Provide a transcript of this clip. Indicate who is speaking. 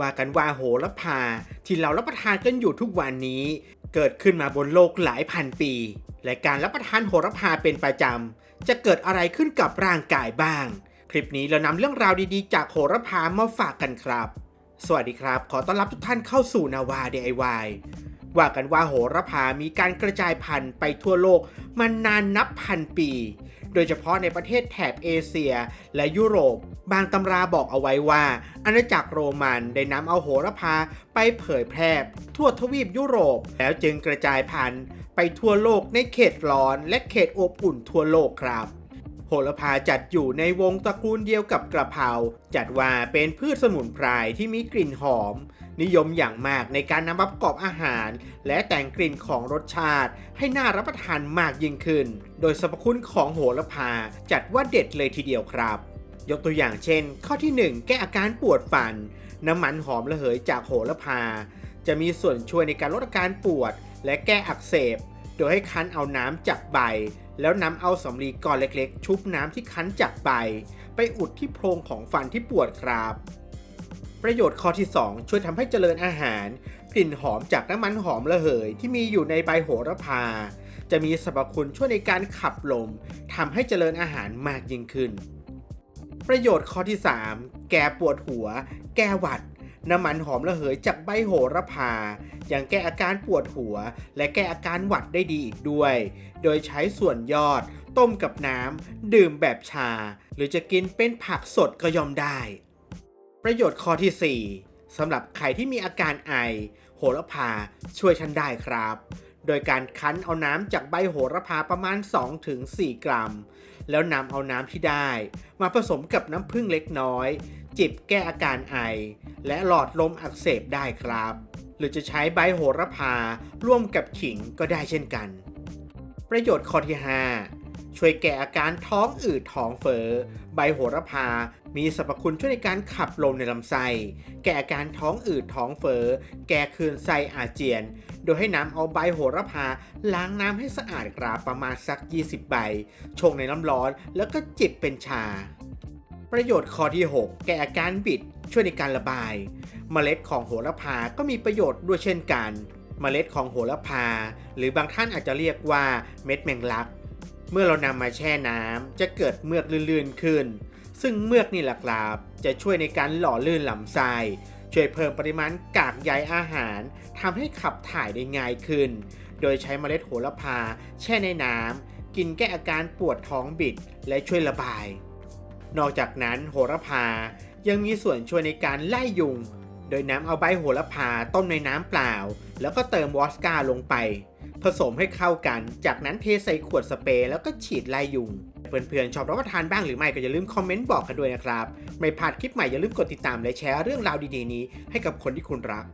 Speaker 1: ว่ากันว่าโหระพา ที่เรารับประทานกันอยู่ทุกวันนี้ เกิดขึ้นมาบนโลกหลายพันปี และการรับประทานโหระพาเป็นประจำ จะเกิดอะไรขึ้นกับร่างกายบ้าง คลิปนี้เรานำเรื่องราวดีๆ จากโหระพามาฝากกันครับ สวัสดีครับ ขอต้อนรับทุกท่านเข้าสู่นาวา DIY ว่ากันว่าโหระพามีการกระจายพันธุ์ไปทั่วโลกมานานนับพันปี โดยเฉพาะในประเทศแถบเอเชีย และยุโรป บางตำราบอกเอาไว้ว่า อาณาจักรโรมันได้นำเอาโหระพาไปเผยแพร่ทั่วทวีปยุโรป แล้วจึงกระจายพันธุ์ไปทั่วโลกในเขตร้อนและเขตอบอุ่นทั่วโลกครับโหระพาจัดอยู่ในวงตระกูลเดียวกับกระเพราจัดว่าเป็นพืชสมุนไพรที่มีกลิ่นหอม นิยมอย่างมากในการนำมาประกอบอาหาร และแต่งกลิ่นของรสชาติ ให้น่ารับประทานมากยิ่งขึ้น โดยสรรพคุณของโหระพาจัดว่าเด็ดเลยทีเดียวครับ ยกตัวอย่างเช่น ข้อที่ 1 แก้อาการปวดฟัน น้ำมันหอมระเหยจากโหระพา จะมีส่วนช่วยในการลดอาการปวด และแก้อักเสบ โดยให้คั้นเอาน้ำจากใบ แล้วนำเอาสำลีก้อนเล็กๆ ชุบน้ำที่คั้นจากใบ ไปอุดที่โพรงของฟันที่ปวดครับ ประโยชน์ข้อที่ 2 ช่วยทำให้เจริญอาหาร กลิ่นหอมจากน้ำมันหอมระเหย ที่มีอยู่ในใบโหระพา จะมีสรรพคุณช่วยในการขับลมทำให้เจริญอาหารมากยิ่งขึ้น ประโยชน์ข้อที่ 3 แก้ปวดหัว แก้หวัด น้ำมันหอมระเหยจากใบโหระพา ยังแก้อาการปวดหัว และแก้อาการหวัดได้ดีอีกด้วย โดยใช้ส่วนยอด ต้มกับน้ำดื่มแบบชา หรือจะกินเป็นผักสดก็ยอมได้ ประโยชน์ข้อที่ 4สำหรับใครที่มีอาการไอ โหระพาช่วยท่านได้ครับ โดยการคั้นเอาน้ำจากใบโหระพาประมาณ 2-4 กรัม แล้วนำเอาน้ำที่ได้ มาผสมกับน้ำผึ้งเล็กน้อย จิบแก้อาการไอ และหลอดลมอักเสบได้ครับ หรือจะใช้ใบโหระพาร่วมกับขิงก็ได้เช่นกัน ประโยชน์ข้อที่ 5 ช่วยแก้อาการท้องอืดท้องเฟอ้อใบโหระพา มีสรรพคุณช่วยในการขับลมในลำไส้ แก้อาการท้องอืดท้องเฟอ้อแก้คลื่นไส้อาเจียน โดยให้น้ำเอาใบโหระพา ล้างน้ำให้สะอาดกราบประมาณสัก 20 ใบ ชงในน้ำร้อนแล้วก็จิบเป็นชา ประโยชน์ข้อที่ 6 แก้อาการบิดช่วยในการระบาย เมล็ดของโหระพาก็มีประโยชน์ด้วยเช่นกัน เมล็ดของโหระพา หรือบางท่านอาจจะเรียกว่าเม็ดแมงลัก เมื่อเรานำมาแช่น้ำจะเกิดเมือกลื่นๆขึ้น ซึ่งเมือกนี่หละครับจะช่วยในการหล่อลื่นลำไส้ช่วยเพิ่มปริมาณกากใยอาหารทำให้ขับถ่ายได้ง่ายขึ้น โดยใช้เมล็ดโหระพา แช่ในน้ำกินแก้อาการปวดท้องบิดและช่วยระบาย นอกจากนั้นโหระพายังมีส่วนช่วยในการไล่ยุง โดยน้ำเอาใบโหระพาต้มในน้ำเปล่า แล้วก็เติมวอสกาลงไป ผสมให้เข้ากัน จากนั้นเทใส่ขวดสเปรย์แล้วก็ฉีดไล่ยุง เพื่อนๆชอบรับประทานบ้างหรือไม่ก็อย่าลืมคอมเมนต์บอกกันด้วยนะครับ ไม่พลาดคลิปใหม่อย่าลืมกดติดตามและแชร์เรื่องราวดีๆนี้ให้กับคนที่คุณรัก